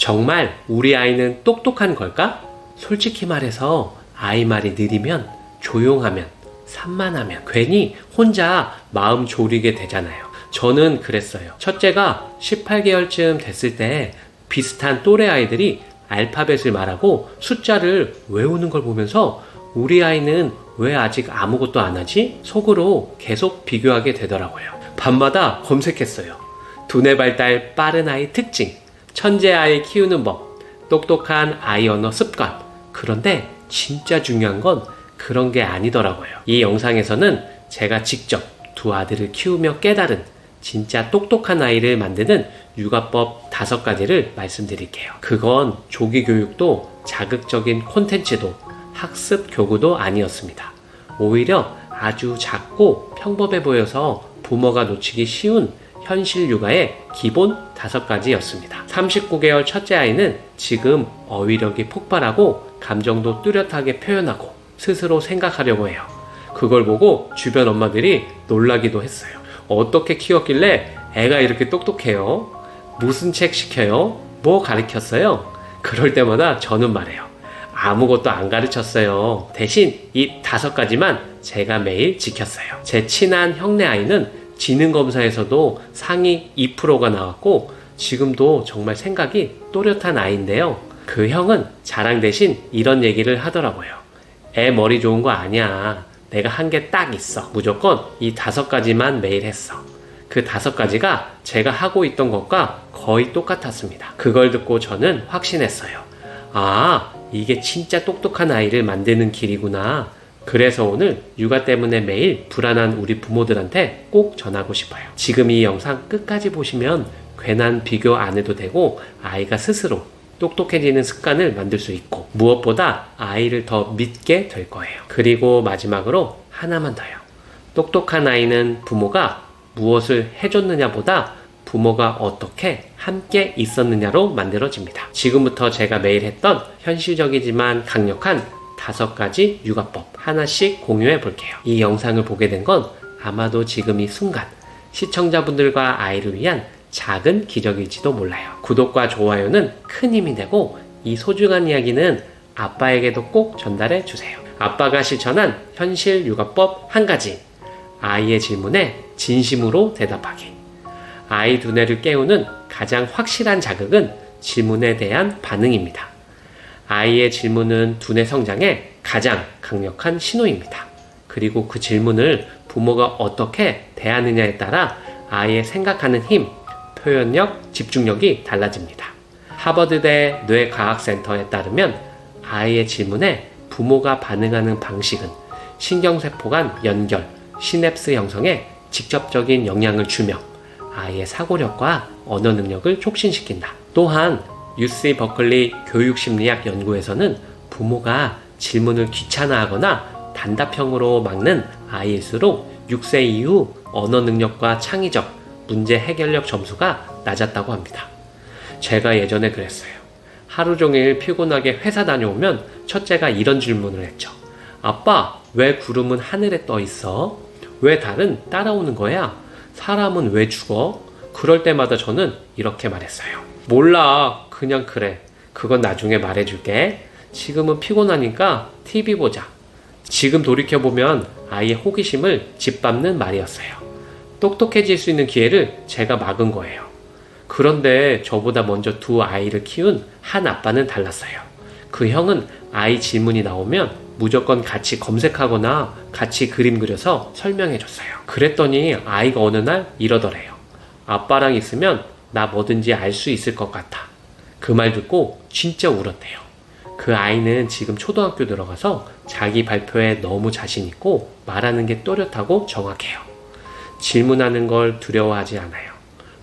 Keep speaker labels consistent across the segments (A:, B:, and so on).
A: 정말 우리 아이는 똑똑한 걸까? 솔직히 말해서 아이 말이 느리면 조용하면 산만하면 괜히 혼자 마음 졸이게 되잖아요. 저는 그랬어요. 첫째가 18개월쯤 됐을 때 비슷한 또래 아이들이 알파벳을 말하고 숫자를 외우는 걸 보면서 우리 아이는 왜 아직 아무것도 안 하지? 속으로 계속 비교하게 되더라고요. 밤마다 검색했어요. 두뇌 발달 빠른 아이 특징, 천재 아이 키우는 법, 똑똑한 아이 언어 습관. 그런데 진짜 중요한 건 그런 게 아니더라고요. 이 영상에서는 제가 직접 두 아들을 키우며 깨달은 진짜 똑똑한 아이를 만드는 육아법 다섯 가지를 말씀드릴게요. 그건 조기 교육도 자극적인 콘텐츠도 학습 교구도 아니었습니다. 오히려 아주 작고 평범해 보여서 부모가 놓치기 쉬운 현실 육아의 기본 다섯 가지였습니다. 39개월 첫째 아이는 지금 어휘력이 폭발하고 감정도 뚜렷하게 표현하고 스스로 생각하려고 해요. 그걸 보고 주변 엄마들이 놀라기도 했어요. 어떻게 키웠길래 애가 이렇게 똑똑해요? 무슨 책 시켜요? 뭐 가르쳤어요? 그럴 때마다 저는 말해요. 아무것도 안 가르쳤어요. 대신 이 다섯 가지만 제가 매일 지켰어요. 제 친한 형네 아이는 지능검사에서도 상위 2%가 나왔고 지금도 정말 생각이 또렷한 아이인데요. 그 형은 자랑 대신 이런 얘기를 하더라고요. 애 머리 좋은 거 아니야. 내가 한 게 딱 있어. 무조건 이 다섯 가지만 매일 했어. 그 다섯 가지가 제가 하고 있던 것과 거의 똑같았습니다. 그걸 듣고 저는 확신했어요. 아, 이게 진짜 똑똑한 아이를 만드는 길이구나. 그래서 오늘 육아 때문에 매일 불안한 우리 부모들한테 꼭 전하고 싶어요. 지금 이 영상 끝까지 보시면 괜한 비교 안 해도 되고 아이가 스스로 똑똑해지는 습관을 만들 수 있고 무엇보다 아이를 더 믿게 될 거예요. 그리고 마지막으로 하나만 더요. 똑똑한 아이는 부모가 무엇을 해줬느냐보다 부모가 어떻게 함께 있었느냐로 만들어집니다. 지금부터 제가 매일 했던 현실적이지만 강력한 다섯 가지 육아법 하나씩 공유해 볼게요. 이 영상을 보게 된 건 아마도 지금 이 순간 시청자분들과 아이를 위한 작은 기적일지도 몰라요. 구독과 좋아요는 큰 힘이 되고 이 소중한 이야기는 아빠에게도 꼭 전달해 주세요. 아빠가 실천한 현실 육아법 한 가지. 아이의 질문에 진심으로 대답하기. 아이 두뇌를 깨우는 가장 확실한 자극은 질문에 대한 반응입니다. 아이의 질문은 두뇌 성장에 가장 강력한 신호입니다. 그리고 그 질문을 부모가 어떻게 대하느냐에 따라 아이의 생각하는 힘, 표현력, 집중력이 달라집니다. 하버드대 뇌과학센터에 따르면 아이의 질문에 부모가 반응하는 방식은 신경세포 간 연결, 시냅스 형성에 직접적인 영향을 주며 아이의 사고력과 언어 능력을 촉진시킨다. 또한 UC 버클리 교육심리학 연구에서는 부모가 질문을 귀찮아하거나 단답형으로 막는 아이일수록 6세 이후 언어 능력과 창의적 문제 해결력 점수가 낮았다고 합니다. 제가 예전에 그랬어요. 하루 종일 피곤하게 회사 다녀오면 첫째가 이런 질문을 했죠. 아빠, 왜 구름은 하늘에 떠 있어? 왜 달은 따라오는 거야? 사람은 왜 죽어? 그럴 때마다 저는 이렇게 말했어요. 몰라. 그냥 그래. 그건 나중에 말해줄게. 지금은 피곤하니까 TV 보자. 지금 돌이켜보면 아이의 호기심을 짓밟는 말이었어요. 똑똑해질 수 있는 기회를 제가 막은 거예요. 그런데 저보다 먼저 두 아이를 키운 한 아빠는 달랐어요. 그 형은 아이 질문이 나오면 무조건 같이 검색하거나 같이 그림 그려서 설명해 줬어요. 그랬더니 아이가 어느 날 이러더래요. 아빠랑 있으면 나 뭐든지 알 수 있을 것 같아. 그 말 듣고 진짜 울었대요. 그 아이는 지금 초등학교 들어가서 자기 발표에 너무 자신 있고 말하는 게 또렷하고 정확해요. 질문하는 걸 두려워하지 않아요.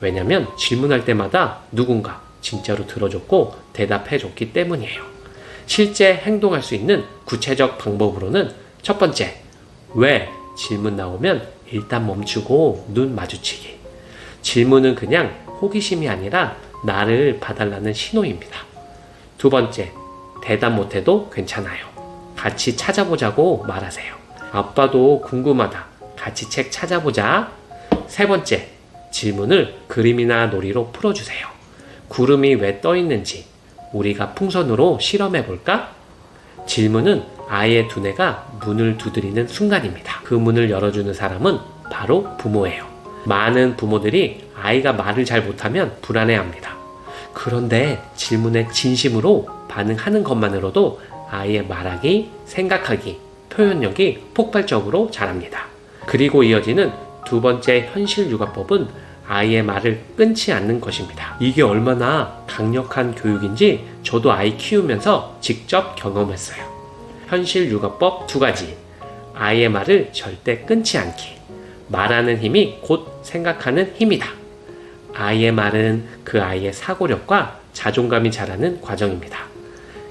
A: 왜냐면 질문할 때마다 누군가 진짜로 들어줬고 대답해줬기 때문이에요. 실제 행동할 수 있는 구체적 방법으로는 첫 번째, 왜 질문 나오면 일단 멈추고 눈 마주치기. 질문은 그냥 호기심이 아니라 나를 봐달라는 신호입니다. 두 번째, 대답 못해도 괜찮아요. 같이 찾아보자고 말하세요. 아빠도 궁금하다. 같이 책 찾아보자. 세 번째, 질문을 그림이나 놀이로 풀어주세요. 구름이 왜 떠 있는지 우리가 풍선으로 실험해 볼까? 질문은 아이의 두뇌가 문을 두드리는 순간입니다. 그 문을 열어주는 사람은 바로 부모예요. 많은 부모들이 아이가 말을 잘 못하면 불안해합니다. 그런데 질문에 진심으로 반응하는 것만으로도 아이의 말하기, 생각하기, 표현력이 폭발적으로 자랍니다. 그리고 이어지는 두 번째 현실 육아법은 아이의 말을 끊지 않는 것입니다. 이게 얼마나 강력한 교육인지 저도 아이 키우면서 직접 경험했어요. 현실 육아법 두 가지. 아이의 말을 절대 끊지 않기. 말하는 힘이 곧 생각하는 힘이다. 아이의 말은 그 아이의 사고력과 자존감이 자라는 과정입니다.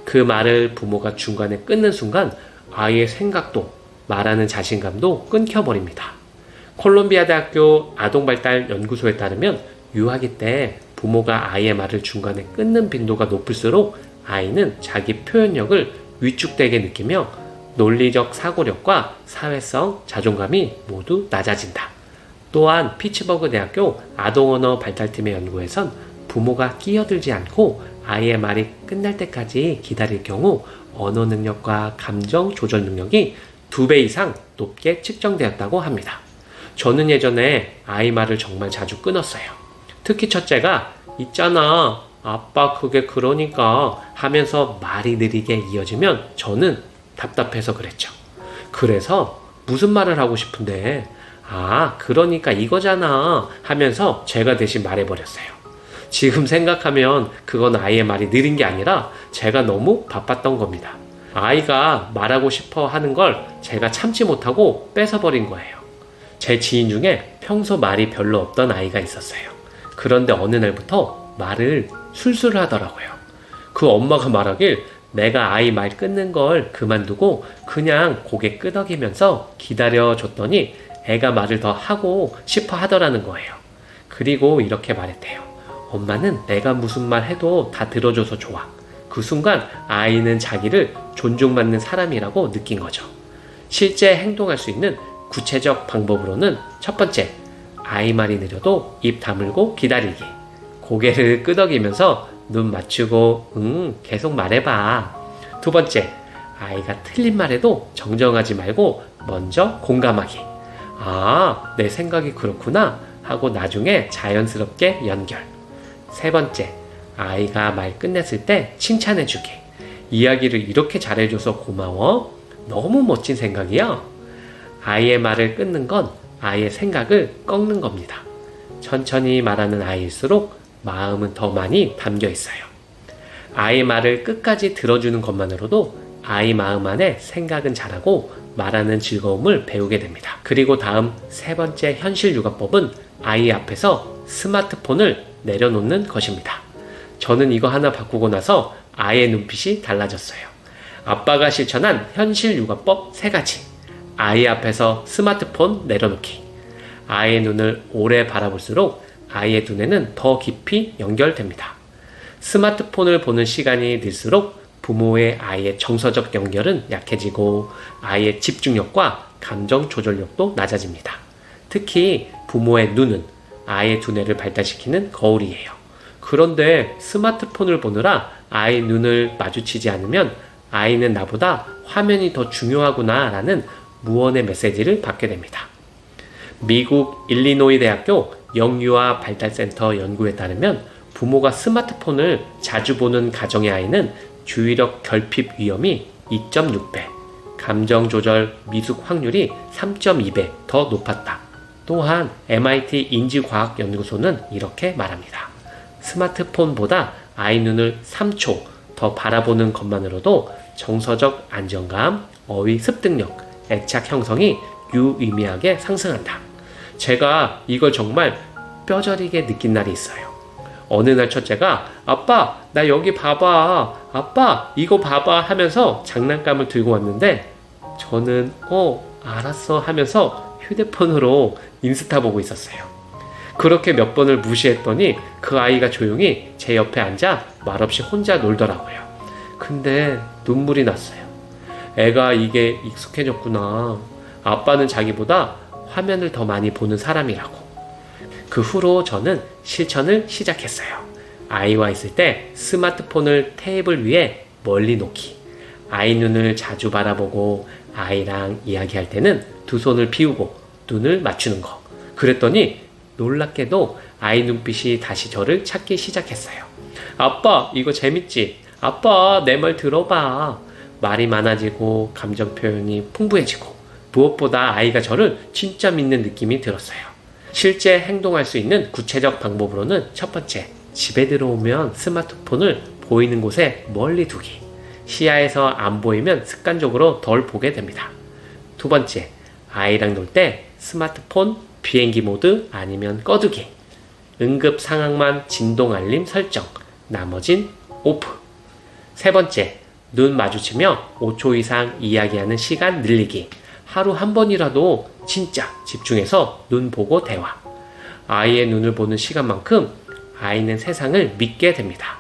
A: 그 말을 부모가 중간에 끊는 순간 아이의 생각도 말하는 자신감도 끊겨버립니다. 콜롬비아 대학교 아동발달 연구소에 따르면 유아기 때 부모가 아이의 말을 중간에 끊는 빈도가 높을수록 아이는 자기 표현력을 위축되게 느끼며 논리적 사고력과 사회성, 자존감이 모두 낮아진다. 또한 피츠버그 대학교 아동언어 발달팀의 연구에선 부모가 끼어들지 않고 아이의 말이 끝날 때까지 기다릴 경우 언어 능력과 감정 조절 능력이 두 배 이상 높게 측정되었다고 합니다. 저는 예전에 아이 말을 정말 자주 끊었어요. 특히 첫째가 있잖아. 아빠 그게 그러니까 하면서 말이 느리게 이어지면 저는 답답해서 그랬죠. 그래서 무슨 말을 하고 싶은데 아 그러니까 이거잖아 하면서 제가 대신 말해버렸어요. 지금 생각하면 그건 아이의 말이 느린 게 아니라 제가 너무 바빴던 겁니다. 아이가 말하고 싶어 하는 걸 제가 참지 못하고 뺏어버린 거예요. 제 지인 중에 평소 말이 별로 없던 아이가 있었어요. 그런데 어느 날부터 말을 술술 하더라고요. 그 엄마가 말하길 내가 아이 말 끊는 걸 그만두고 그냥 고개 끄덕이면서 기다려줬더니 애가 말을 더 하고 싶어 하더라는 거예요. 그리고 이렇게 말했대요. 엄마는 내가 무슨 말 해도 다 들어줘서 좋아. 그 순간 아이는 자기를 존중받는 사람이라고 느낀 거죠. 실제 행동할 수 있는 구체적 방법으로는 첫 번째, 아이 말이 느려도 입 다물고 기다리기. 고개를 끄덕이면서 눈 맞추고, 응, 계속 말해봐. 두 번째, 아이가 틀린 말에도 정정하지 말고 먼저 공감하기. 아, 내 생각이 그렇구나. 하고 나중에 자연스럽게 연결. 세 번째, 아이가 말 끝냈을 때 칭찬해주기. 이야기를 이렇게 잘해줘서 고마워. 너무 멋진 생각이야. 아이의 말을 끊는 건 아이의 생각을 꺾는 겁니다. 천천히 말하는 아이일수록 마음은 더 많이 담겨 있어요. 아이 말을 끝까지 들어주는 것만으로도 아이 마음 안에 생각은 잘하고 말하는 즐거움을 배우게 됩니다. 그리고 다음 세 번째 현실 육아법은 아이 앞에서 스마트폰을 내려놓는 것입니다. 저는 이거 하나 바꾸고 나서 아이의 눈빛이 달라졌어요. 아빠가 실천한 현실 육아법 세 가지. 아이 앞에서 스마트폰 내려놓기. 아이의 눈을 오래 바라볼수록 아이의 눈에는 더 깊이 연결됩니다. 스마트폰을 보는 시간이 늘수록 부모의 아이의 정서적 연결은 약해지고 아이의 집중력과 감정 조절력도 낮아집니다. 특히 부모의 눈은 아이의 두뇌를 발달시키는 거울이에요. 그런데 스마트폰을 보느라 아이 눈을 마주치지 않으면 아이는 나보다 화면이 더 중요하구나 라는 무언의 메시지를 받게 됩니다. 미국 일리노이 대학교 영유아 발달센터 연구에 따르면 부모가 스마트폰을 자주 보는 가정의 아이는 주의력 결핍 위험이 2.6배, 감정 조절 미숙 확률이 3.2배 더 높았다. 또한 MIT 인지과학연구소는 이렇게 말합니다. 스마트폰보다 아이 눈을 3초 더 바라보는 것만으로도 정서적 안정감, 어휘 습득력, 애착 형성이 유의미하게 상승한다. 제가 이걸 정말 뼈저리게 느낀 날이 있어요. 어느 날 첫째가 아빠 나 여기 봐봐 아빠 이거 봐봐 하면서 장난감을 들고 왔는데 저는 어 알았어 하면서 휴대폰으로 인스타 보고 있었어요. 그렇게 몇 번을 무시했더니 그 아이가 조용히 제 옆에 앉아 말없이 혼자 놀더라고요. 근데 눈물이 났어요. 애가 이게 익숙해졌구나. 아빠는 자기보다 화면을 더 많이 보는 사람이라고. 그 후로 저는 실천을 시작했어요. 아이와 있을 때 스마트폰을 테이블 위에 멀리 놓기. 아이 눈을 자주 바라보고 아이랑 이야기할 때는 두 손을 비우고 눈을 맞추는 거. 그랬더니 놀랍게도 아이 눈빛이 다시 저를 찾기 시작했어요. 아빠, 이거 재밌지? 아빠, 내 말 들어봐. 말이 많아지고 감정 표현이 풍부해지고 무엇보다 아이가 저를 진짜 믿는 느낌이 들었어요. 실제 행동할 수 있는 구체적 방법으로는 첫 번째, 집에 들어오면 스마트폰을 보이는 곳에 멀리 두기. 시야에서 안 보이면 습관적으로 덜 보게 됩니다. 두 번째, 아이랑 놀 때 스마트폰 비행기 모드 아니면 꺼두기. 응급 상황만 진동 알림 설정. 나머진 오프. 세 번째, 눈 마주치며 5초 이상 이야기하는 시간 늘리기. 하루 한 번이라도 진짜 집중해서 눈 보고 대화. 아이의 눈을 보는 시간만큼 아이는 세상을 믿게 됩니다.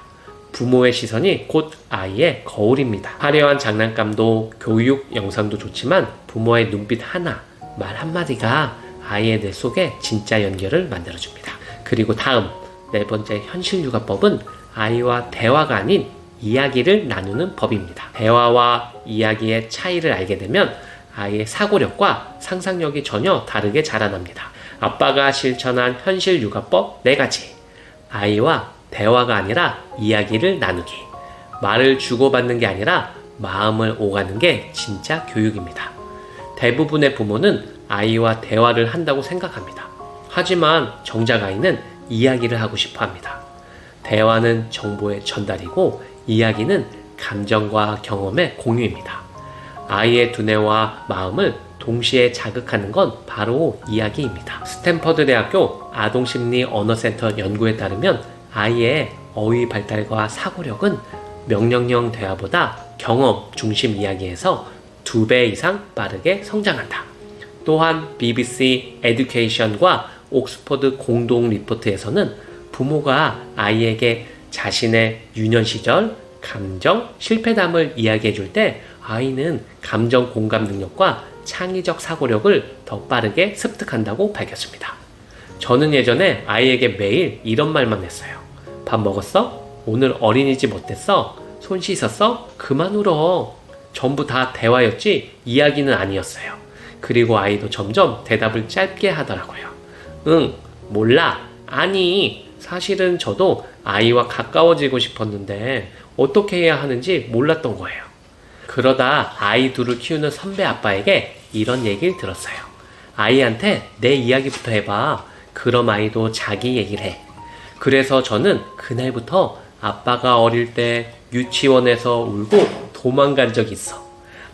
A: 부모의 시선이 곧 아이의 거울입니다. 화려한 장난감도 교육 영상도 좋지만 부모의 눈빛 하나, 말 한마디가 아이의 뇌 속에 진짜 연결을 만들어줍니다. 그리고 다음, 네 번째 현실 육아법은 아이와 대화가 아닌 이야기를 나누는 법입니다. 대화와 이야기의 차이를 알게 되면 아이의 사고력과 상상력이 전혀 다르게 자라납니다. 아빠가 실천한 현실 육아법 4가지. 아이와 대화가 아니라 이야기를 나누기. 말을 주고받는 게 아니라 마음을 오가는 게 진짜 교육입니다. 대부분의 부모는 아이와 대화를 한다고 생각합니다. 하지만 정작 아이는 이야기를 하고 싶어 합니다. 대화는 정보의 전달이고 이야기는 감정과 경험의 공유입니다. 아이의 두뇌와 마음을 동시에 자극하는 건 바로 이야기입니다. 스탠퍼드 대학교 아동심리 언어센터 연구에 따르면 아이의 어휘 발달과 사고력은 명령형 대화보다 경험 중심 이야기에서 두 배 이상 빠르게 성장한다. 또한 BBC 에듀케이션과 옥스퍼드 공동 리포트에서는 부모가 아이에게 자신의 유년 시절 감정 실패담을 이야기해 줄 때 아이는 감정 공감 능력과 창의적 사고력을 더 빠르게 습득한다고 밝혔습니다. 저는 예전에 아이에게 매일 이런 말만 했어요. 밥 먹었어? 오늘 어린이집 어땠어? 손 씻었어? 그만 울어. 전부 다 대화였지 이야기는 아니었어요. 그리고 아이도 점점 대답을 짧게 하더라고요. 응, 몰라. 아니, 사실은 저도 아이와 가까워지고 싶었는데 어떻게 해야 하는지 몰랐던 거예요. 그러다 아이 둘을 키우는 선배 아빠에게 이런 얘기를 들었어요. 아이한테 내 이야기부터 해봐. 그럼 아이도 자기 얘기를 해. 그래서 저는 그날부터 아빠가 어릴 때 유치원에서 울고 도망간 적 있어.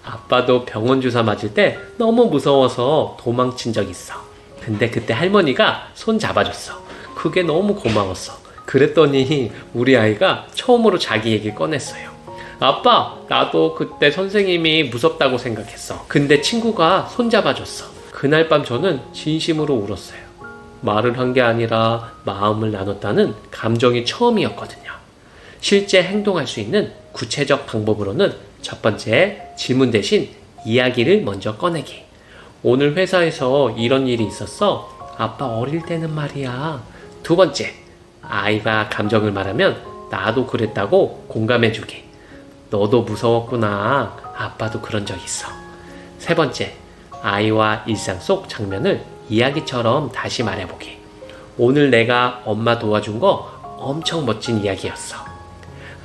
A: 아빠도 병원 주사 맞을 때 너무 무서워서 도망친 적 있어. 근데 그때 할머니가 손 잡아줬어. 그게 너무 고마웠어. 그랬더니 우리 아이가 처음으로 자기 얘기를 꺼냈어요. 아빠, 나도 그때 선생님이 무섭다고 생각했어. 근데 친구가 손 잡아줬어. 그날 밤 저는 진심으로 울었어요. 말을 한 게 아니라 마음을 나눴다는 감정이 처음이었거든요. 실제 행동할 수 있는 구체적 방법으로는 첫 번째, 질문 대신 이야기를 먼저 꺼내기. 오늘 회사에서 이런 일이 있었어. 아빠 어릴 때는 말이야. 두 번째, 아이가 감정을 말하면 나도 그랬다고 공감해주기. 너도 무서웠구나. 아빠도 그런 적 있어. 세 번째, 아이와 일상 속 장면을 이야기처럼 다시 말해보기. 오늘 내가 엄마 도와준 거 엄청 멋진 이야기였어.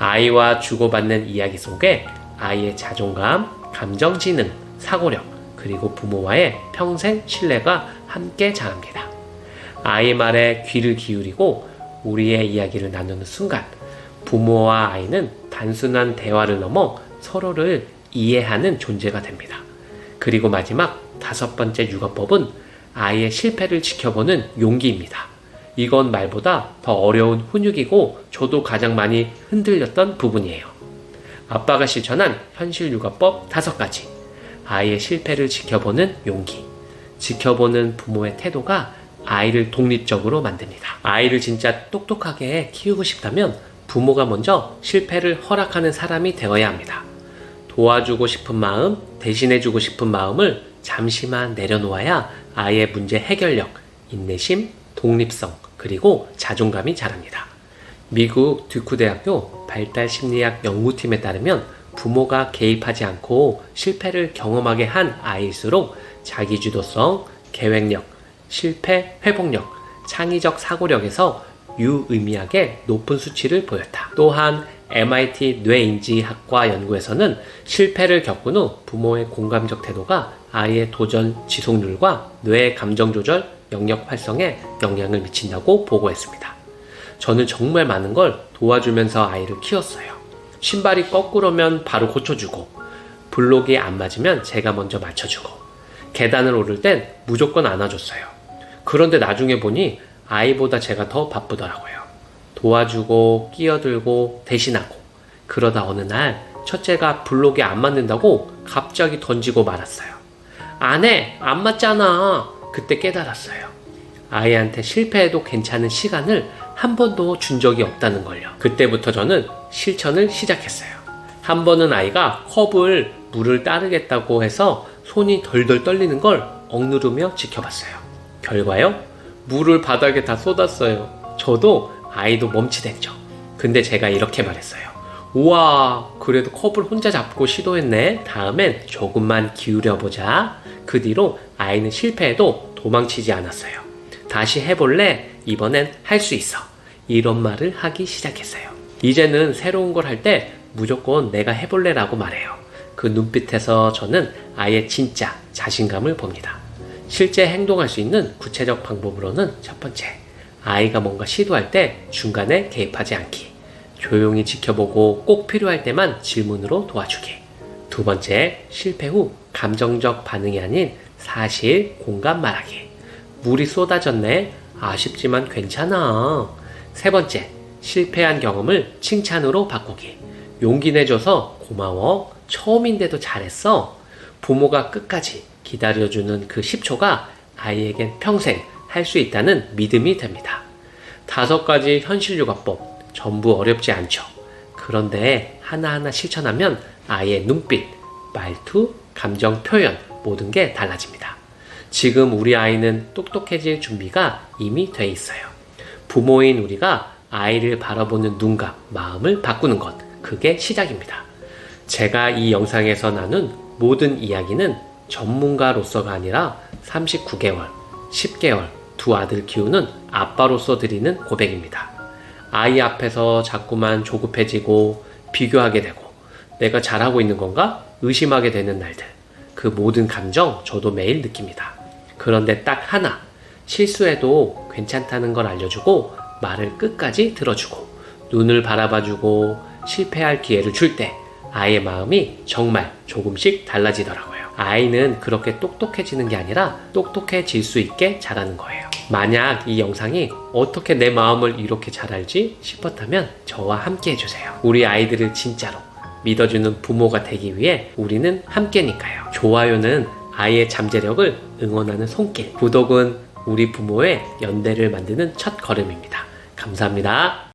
A: 아이와 주고받는 이야기 속에 아이의 자존감, 감정지능, 사고력, 그리고 부모와의 평생 신뢰가 함께 자랍니다. 아이 말에 귀를 기울이고 우리의 이야기를 나누는 순간 부모와 아이는 단순한 대화를 넘어 서로를 이해하는 존재가 됩니다. 그리고 마지막 다섯 번째 육아법은 아이의 실패를 지켜보는 용기입니다. 이건 말보다 더 어려운 훈육이고 저도 가장 많이 흔들렸던 부분이에요. 아빠가 실천한 현실 육아법 다섯 가지. 아이의 실패를 지켜보는 용기. 지켜보는 부모의 태도가 아이를 독립적으로 만듭니다. 아이를 진짜 똑똑하게 키우고 싶다면 부모가 먼저 실패를 허락하는 사람이 되어야 합니다. 도와주고 싶은 마음, 대신해주고 싶은 마음을 잠시만 내려놓아야 아이의 문제 해결력, 인내심, 독립성, 그리고 자존감이 자랍니다. 미국 듀크 대학교 발달 심리학 연구팀에 따르면 부모가 개입하지 않고 실패를 경험하게 한 아이일수록 자기주도성, 계획력, 실패 회복력, 창의적 사고력에서 유의미하게 높은 수치를 보였다. 또한 MIT 뇌인지학과 연구에서는 실패를 겪은 후 부모의 공감적 태도가 아이의 도전 지속률과 뇌 감정 조절 영역 활성에 영향을 미친다고 보고했습니다. 저는 정말 많은 걸 도와주면서 아이를 키웠어요. 신발이 거꾸로면 바로 고쳐주고, 블록이 안 맞으면 제가 먼저 맞춰주고, 계단을 오를 땐 무조건 안아줬어요. 그런데 나중에 보니 아이보다 제가 더 바쁘더라고요. 도와주고, 끼어들고, 대신하고. 그러다 어느 날 첫째가 블록이 안 맞는다고 갑자기 던지고 말았어요. 안 해! 안 맞잖아! 그때 깨달았어요. 아이한테 실패해도 괜찮은 시간을 한 번도 준 적이 없다는 걸요. 그때부터 저는 실천을 시작했어요. 한 번은 아이가 컵을 물을 따르겠다고 해서 손이 덜덜 떨리는 걸 억누르며 지켜봤어요. 결과요? 물을 바닥에 다 쏟았어요. 저도 아이도 멈칫했죠. 근데 제가 이렇게 말했어요. 우와, 그래도 컵을 혼자 잡고 시도했네. 다음엔 조금만 기울여보자. 그 뒤로 아이는 실패해도 도망치지 않았어요. 다시 해볼래? 이번엔 할 수 있어. 이런 말을 하기 시작했어요. 이제는 새로운 걸 할 때 무조건 내가 해볼래 라고 말해요. 그 눈빛에서 저는 아이의 진짜 자신감을 봅니다. 실제 행동할 수 있는 구체적 방법으로는 첫 번째, 아이가 뭔가 시도할 때 중간에 개입하지 않기. 조용히 지켜보고 꼭 필요할 때만 질문으로 도와주기. 두 번째, 실패 후 감정적 반응이 아닌 사실 공감 말하기. 물이 쏟아졌네. 아쉽지만 괜찮아. 세 번째, 실패한 경험을 칭찬으로 바꾸기. 용기 내줘서 고마워. 처음인데도 잘했어. 부모가 끝까지 기다려주는 그 10초가 아이에겐 평생 할 수 있다는 믿음이 됩니다. 다섯 가지 현실 요가법 전부 어렵지 않죠. 그런데 하나하나 실천하면 아이의 눈빛, 말투, 감정 표현 모든 게 달라집니다. 지금 우리 아이는 똑똑해질 준비가 이미 돼 있어요. 부모인 우리가 아이를 바라보는 눈과 마음을 바꾸는 것, 그게 시작입니다. 제가 이 영상에서 나눈 모든 이야기는 전문가로서가 아니라 39개월, 10개월 두 아들 키우는 아빠로서 드리는 고백입니다. 아이 앞에서 자꾸만 조급해지고 비교하게 되고 내가 잘하고 있는 건가 의심하게 되는 날들. 그 모든 감정 저도 매일 느낍니다. 그런데 딱 하나 실수해도 괜찮다는 걸 알려주고 말을 끝까지 들어주고 눈을 바라봐주고 실패할 기회를 줄 때 아이의 마음이 정말 조금씩 달라지더라고요. 아이는 그렇게 똑똑해지는 게 아니라 똑똑해질 수 있게 자라는 거예요. 만약 이 영상이 어떻게 내 마음을 이렇게 잘 알지 싶었다면 저와 함께 해주세요. 우리 아이들을 진짜로 믿어주는 부모가 되기 위해 우리는 함께니까요. 좋아요는 아이의 잠재력을 응원하는 손길. 구독은 우리 부모의 연대를 만드는 첫 걸음입니다. 감사합니다.